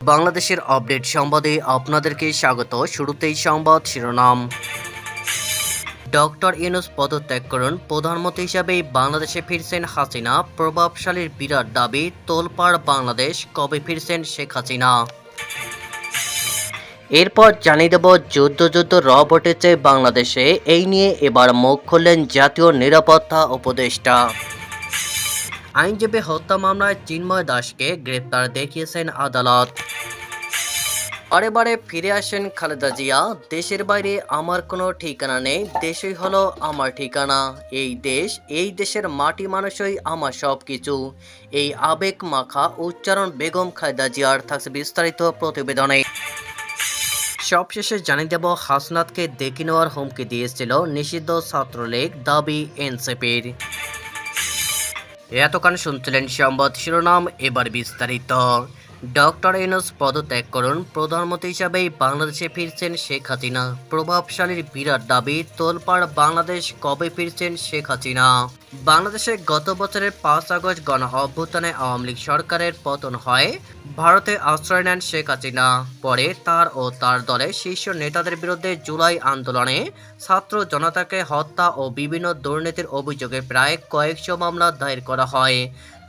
বাংলাদেশের আপডেট সংবাদে আপনাদেরকে স্বাগত। শুরুতেই সংবাদ শিরোনাম। ডক্টর ইউনুস পদত্যাগ করুন। প্রধানমন্ত্রী হিসাবে বাংলাদেশে ফিরছেন হাসিনা। প্রভাবশালীর বিরাট দাবি, তোলপাড় বাংলাদেশ, কবে ফিরছেন শেখ হাসিনা? এরপর জানিয়ে দেব, যুদ্ধ যুদ্ধ র বটেছে বাংলাদেশে। এই নিয়ে এবার মুখ খুললেন জাতীয় নিরাপত্তা উপদেষ্টা। আইনজীবী হত্যা মামলায় চিন্ময় দাসকে গ্রেপ্তার দেখিয়েছেন আদালত। বারে বারে ফিরে আসেন খালেদা জিয়া। দেশের বাইরে আমার কোনো ঠিকানা নেই, দেশই হলো আমার ঠিকানা। এই দেশ, এই দেশের মাটি মানুষই আমার সব কিছু এই আবেগ মাখা উচ্চারণ বেগম খালেদা জিয়ার থাকছে বিস্তারিত প্রতিবেদনে। সবশেষে জানিয়ে দেব, হাসনাতকে দেখে নেওয়ার হুমকি দিয়েছিল নিষিদ্ধ ছাত্রলীগ দাবি এনসিপির। এতক্ষণ শুনছিলেন সম্বাদ শিরোনাম এবার বিস্তারিত। ডক্টর ইউনুস পদত্যাগ করুন। প্রধানমন্ত্রী হিসাবে বাংলাদেশে ফিরছেন শেখ হাসিনা। প্রভাবশালীর বিরাট দাবি, তোলপাড় বাংলাদেশ কবে ফিরছেন শেখ হাসিনা? বাংলাদেশে গত বছরের পাঁচ আগস্ট গণ অভ্যুত্থানে আওয়ামী লীগ সরকারের পতন হয়। ভারতে আশ্রয় নেন শেখ হাসিনা। পরে তার ও তার দলের শীর্ষ নেতাদের বিরুদ্ধে জুলাই আন্দোলনে ছাত্র জনতাকে হত্যা ও বিভিন্ন দুর্নীতির অভিযোগে প্রায় কয়েকশো মামলা দায়ের করা হয়।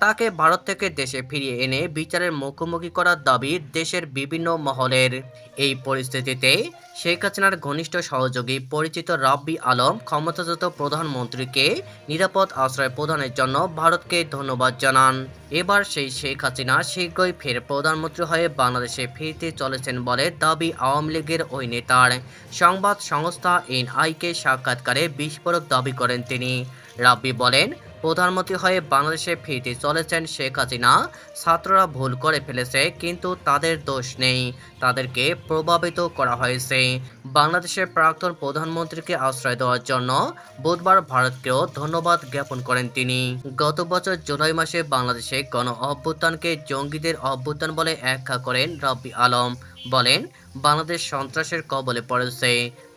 তাকে ভারত থেকে দেশে ফিরিয়ে এনে বিচারের মুখোমুখি করার দাবি দেশের বিভিন্ন মহলের। এই পরিস্থিতিতে শেখ হাসিনার ঘনিষ্ঠ সহযোগী পরিচিত রাব্বি আলম ক্ষমতাচ্যুত প্রধানমন্ত্রীকে নিরাপদ আশ্রয় প্রদানের জন্য ভারতকে ধন্যবাদ জানান। এবার সেই শেখ হাসিনা শীঘ্রই ফের প্রধানমন্ত্রী হয়ে বাংলাদেশে ফিরতে চলেছেন বলে দাবি আওয়ামী লীগের ওই নেতার। সংবাদ সংস্থা এনআইকে সাক্ষাৎকারে বিস্ফোরক দাবি করেন তিনি। রাব্বি বলেন প্রধানমন্ত্রী হয়ে বাংলাদেশে ফিরতে চলেছেন শেখ হাসিনা। ছাত্ররা ভুল করে ফেলেছে, কিন্তু তাদের দোষ নেই। তাদেরকে প্রভাবিত করা হয়েছে। বাংলাদেশের প্রাক্তন প্রধানমন্ত্রীকে আশ্রয় দেওয়ার জন্য বুধবার ভারতকেও ধন্যবাদ জ্ঞাপন করেন তিনি। গত বছর জুলাই মাসে বাংলাদেশে গণ অভ্যুত্থানকে জঙ্গিদের অভ্যুত্থান বলে ব্যাখ্যা করেন রব্বি আলম। বলেন, বাংলাদেশ সন্ত্রাসের কবলে পড়েছে।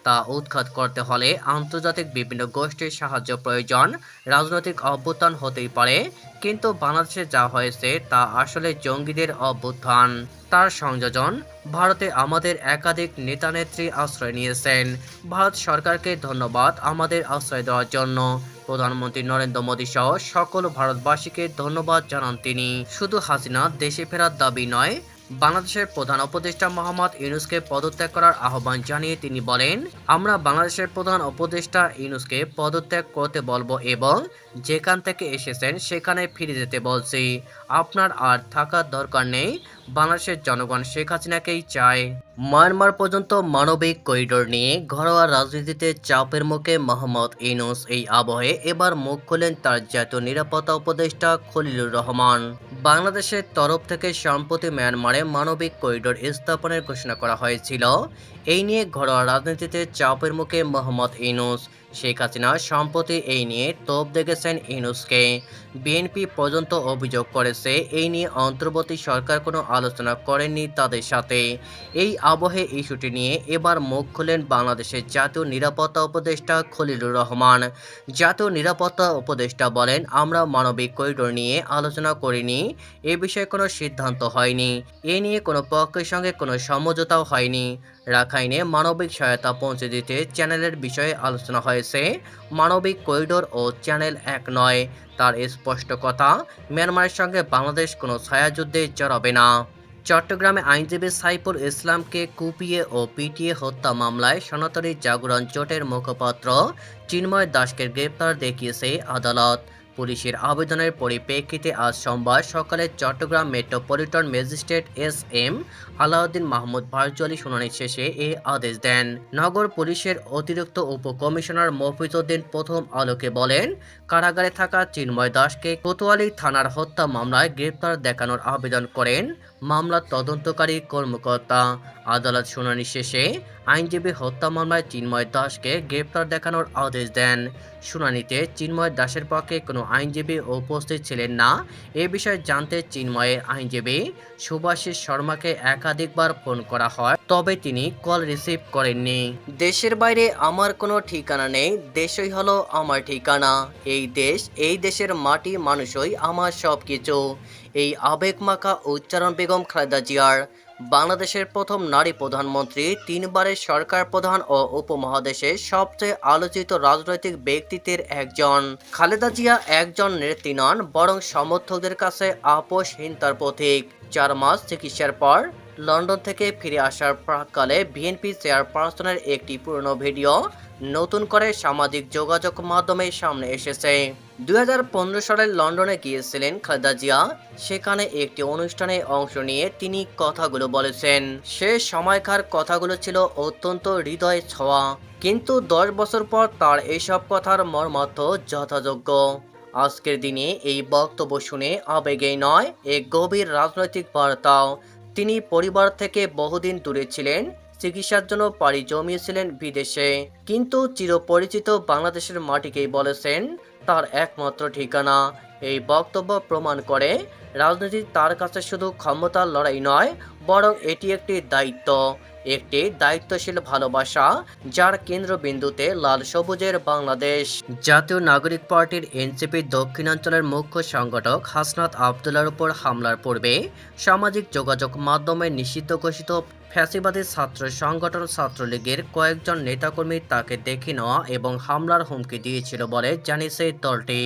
তা উৎখাত করতে হলে আন্তর্জাতিক বিভিন্ন গোষ্ঠীর সাহায্য প্রয়োজন। রাজনৈতিক অভ্যুত্থান হতেই পারে, কিন্তু বাংলাদেশে যা হয়েছে তা আসলে জঙ্গিদের অভ্যুত্থান। তার সংযোজন, ভারতে আমাদের একাধিক নেতানেত্রী আশ্রয় নিয়েছেন। ভারত সরকারকে ধন্যবাদ আমাদের আশ্রয় দেওয়ার জন্য। প্রধানমন্ত্রী নরেন্দ্র মোদী সহ সকল ভারতবাসীকে ধন্যবাদ জানান তিনি। শুধু হাসিনা দেশে ফেরার দাবি নয় বাংলাদেশের প্রধান উপদেষ্টা মোহাম্মদ ইউনুসকে পদত্যাগ করার আহ্বান জানিয়ে তিনি বলেন, আমরা বাংলাদেশের প্রধান উপদেষ্টা ইউনুসকে পদত্যাগ করতে বলব এবং যেখান থেকে এসেছেন সেখানে ফিরে যেতে বলছি। আপনার আর থাকার দরকার নেই। বাংলাদেশের জনগণ শেখ হাসিনাকেই চায়। মায়ানমার পর্যন্ত মানবিক করিডোর নিয়ে ঘরোয়া রাজনীতিতে চাপের মুখে মোহাম্মদ ইনুস এই আবহে এবার মুখ খোলেন তার জাতীয় নিরাপত্তা উপদেষ্টা খলিলুর রহমান। বাংলাদেশের তরফ থেকে সম্প্রতি মিয়ানমারে মানবিক করিডোর স্থাপনের ঘোষণা করা হয়েছিল। এই নিয়ে ঘরোয়া রাজনীতিতে চাপের মুখে মোহাম্মদ ইউনুস শেখ হাসিনা সম্প্রতি এই নিয়ে তোপ দেখেছেন ইউনুসকে। বিএনপি পর্যন্ত অভিযোগ করেছে এই নিয়ে অন্তর্বর্তী সরকার কোনো আলোচনা করেননি তাদের সাথে। এই আবহে ইস্যুটি নিয়ে এবার মুখ খুলেন বাংলাদেশের জাতীয় নিরাপত্তা উপদেষ্টা খলিলুর রহমান। জাতীয় নিরাপত্তা উপদেষ্টা বলেন, আমরা মানবিক করিডোর নিয়ে আলোচনা করিনি, এ বিষয়ে কোনো সিদ্ধান্ত হয়নি। এ নিয়ে কোনো পক্ষের সঙ্গে কোনো সমঝোতাও হয়নি। রাখাইনে মানবিক সহায়তা পৌঁছে দিতে চ্যানেলের বিষয়ে আলোচনা হয়েছে মানবিক করিডোর ও চ্যানেল এক নয়। তার স্পষ্ট কথা, মিয়ানমারের সঙ্গে বাংলাদেশ কোনো ছায়াযুদ্ধে জড়াবে না। চট্টগ্রামে আইনজীবী সাইফুল ইসলামকে কুপিয়ে ও পিটিয়ে হত্যা মামলায় সনাতনী জাগরণ জোটের মুখপাত্র চিন্ময় দাসকে গ্রেপ্তার দেখিয়েছে আদালত। পুলিশের আবেদনের পরিপ্রেক্ষিতে আজ সোমবার সকালে Chattogram metropolitan magistrate S M Alauddin Mahmud virtually শুনানি শেষে এ আদেশ দেন। নগর পুলিশের অতিরিক্ত উপকমিশনার মফিজউদ্দিন প্রথম আলোকে বলেন, কারাগারে থাকা চিন্ময় দাসকে কোতোয়ালি থানার হত্যা মামলায় গ্রেপ্তার দেখানোর আবেদন করেন। মামলার তদন্তকারী কর্মকর্তা, আদালত শুনানি শেষে আইনজীবী হত্যা মামলায় চিন্ময় দাসকে গ্রেপ্তার দেখানোর আদেশ দেন। শুনানিতে চিন্ময় দাসের পক্ষে কোনো আইনজীবী উপস্থিত ছিলেন না। এ বিষয়ে জানতে চিন্ময়ের আইনজীবী সুভাষিস শর্মাকে একাধিকবার ফোন করা হয়, তবে তিনি কল রিসিভ করেননি। দেশের বাইরে আমার কোনো ঠিকানা নেই, দেশই হলো আমার ঠিকানা। এই দেশ, এই দেশের মাটি মানুষই আমার সব কিছু এই আবেগমাখা উচ্চারণ বেগম খালেদা জিয়ার বাংলাদেশের প্রথম নারী প্রধানমন্ত্রী, তিনবারের সরকার প্রধান ও উপমহাদেশের সবচেয়ে আলোচিত রাজনৈতিক ব্যক্তিত্বের একজন। খালেদা জিয়া একজন নেত্রী নন, বরং সমর্থকদের কাছে আপোষহীনতার প্রতীক। চার মাস চিকিৎসার পর লন্ডন থেকে ফিরে আসার প্রাককালে বিএনপি চেয়ারপারসনের একটি পুরনো ভিডিও নতুন করে সামাজিক যোগাযোগ মাধ্যমে সামনে এসেছে। দুই সালে লন্ডনে গিয়েছিলেন খালেদা জিয়া। সেখানে একটি অনুষ্ঠানে অংশ নিয়ে তিনি কথাগুলো বলেছেন। সে সময়কার কথাগুলো ছিল অত্যন্ত হৃদয় ছোঁয়া। কিন্তু দশ বছর পর তার এইসব কথার মর্মার্থ যথাযোগ্য। আজকের দিনে এই বক্তব্য শুনে আবেগেই নয় এক গভীর রাজনৈতিক বার্তাও। তিনি পরিবার থেকে বহুদিন দূরে ছিলেন চিকিৎসার জন্য পাড়ি জমিয়েছিলেন বিদেশে। কিন্তু চিরপরিচিত বাংলাদেশের মাটিকেই বলেছেন, তার একমাত্র ঠিকানা। এই বক্তব্য প্রমাণ করে রাজনীতি তার কাছে শুধু ক্ষমতার লড়াই নয়, বরং এটি একটি দায়িত্ব। একটি দায়িত্বশীল ভালোবাসা, যার কেন্দ্রবিন্দুতে লাল সবুজের বাংলাদেশ। জাতীয় নাগরিক পার্টির এনসিপি দক্ষিণাঞ্চলের মুখ্য সংগঠক হাসনাত আবদুল্লার উপর হামলার পূর্বে সামাজিক যোগাযোগ মাধ্যমে নিষিদ্ধ ঘোষিত ফ্যাসিবাদী ছাত্র সংগঠন ছাত্রলীগের কয়েকজন নেতাকর্মী তাকে দেখে নেওয়া এবং হামলার হুমকি দিয়েছিল বলে জানিয়েছে দলটি।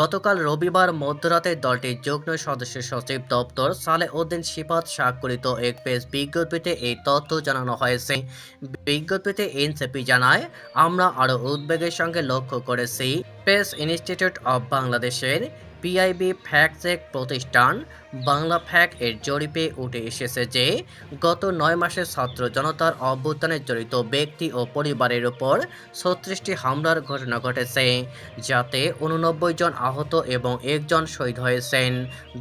গতকাল রবিবার মধ্যরাতে দলটির যুগ্ম সদস্য সচিব দপ্তর সালে উদ্দিন সিফাত স্বাক্ষরিত এক প্রেস বিজ্ঞপ্তিতে এই তথ্য জানানো হয়েছে। বিজ্ঞপ্তিতে এনসিপি জানায়, আমরা আরও উদ্বেগের সঙ্গে লক্ষ্য করেছি। প্রেস ইনস্টিটিউট অব বাংলাদেশের পিআইবি ফ্যাক্ট চেক প্রতিষ্ঠান বাংলা ফ্যাক এর জরিপে উঠে এসেছে যে, গত নয় মাসে ছাত্র জনতার অভ্যুত্থানে জড়িত ব্যক্তি ও পরিবারের উপর ছত্রিশটি হামলার ঘটনা ঘটেছে, যাতে উননব্বই জন আহত এবং একজন শহীদ হয়েছেন।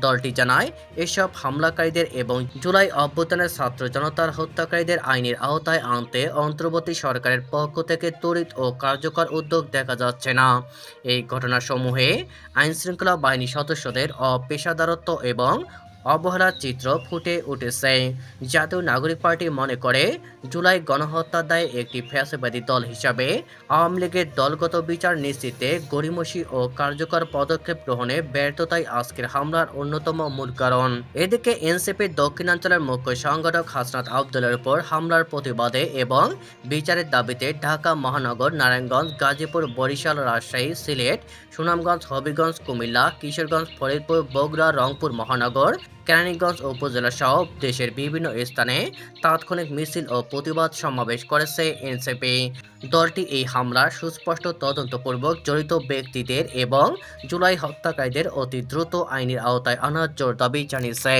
দলটি জানায়, এসব হামলাকারীদের এবং জুলাই অভ্যুত্থানের ছাত্র জনতার হত্যাকারীদের আইনের আওতায় আনতে অন্তর্বর্তী সরকারের পক্ষ থেকে তড়িৎ ও কার্যকর উদ্যোগ দেখা যাচ্ছে না। এই ঘটনাসমূহে আইনশৃঙ্খলা বাহিনী সদস্যদের অপেশাদারত্ব এবং অবহেলার চিত্র ফুটে উঠেছে। জাতীয় নাগরিক পার্টি মনে করে, জুলাই গণহত্যার দায়ে একটি ফ্যাসবাদী দল হিসাবে আওয়ামী লীগের দলগত বিচার নিশ্চিতে গরিমসি ও কার্যকর পদক্ষেপ গ্রহণে ব্যর্থতাই আজকের হামলার অন্যতম মূল কারণ। এদিকে এনসিপির দক্ষিণাঞ্চলের মুখ্য সংগঠক হাসনাত আবদুল্লার উপর হামলার প্রতিবাদে এবং বিচারের দাবিতে ঢাকা মহানগর, নারায়ণগঞ্জ, গাজীপুর, বরিশাল, রাজশাহী, সিলেট, সুনামগঞ্জ, হবিগঞ্জ, কুমিল্লা, কিশোরগঞ্জ, ফরিদপুর, বগুড়া, রংপুর মহানগর কেরানীগঞ্জ উপজেলা সহ দেশের বিভিন্ন স্থানে তাৎক্ষণিক মিছিল ও প্রতিবাদ সমাবেশ করেছে এনসিপি। দলটি এই হামলার সুস্পষ্ট তদন্তপূর্বক জড়িত ব্যক্তিদের এবং জুলাই হত্যাকারীদের অতি দ্রুত আইনের আওতায় আনার জোর দাবি জানিয়েছে।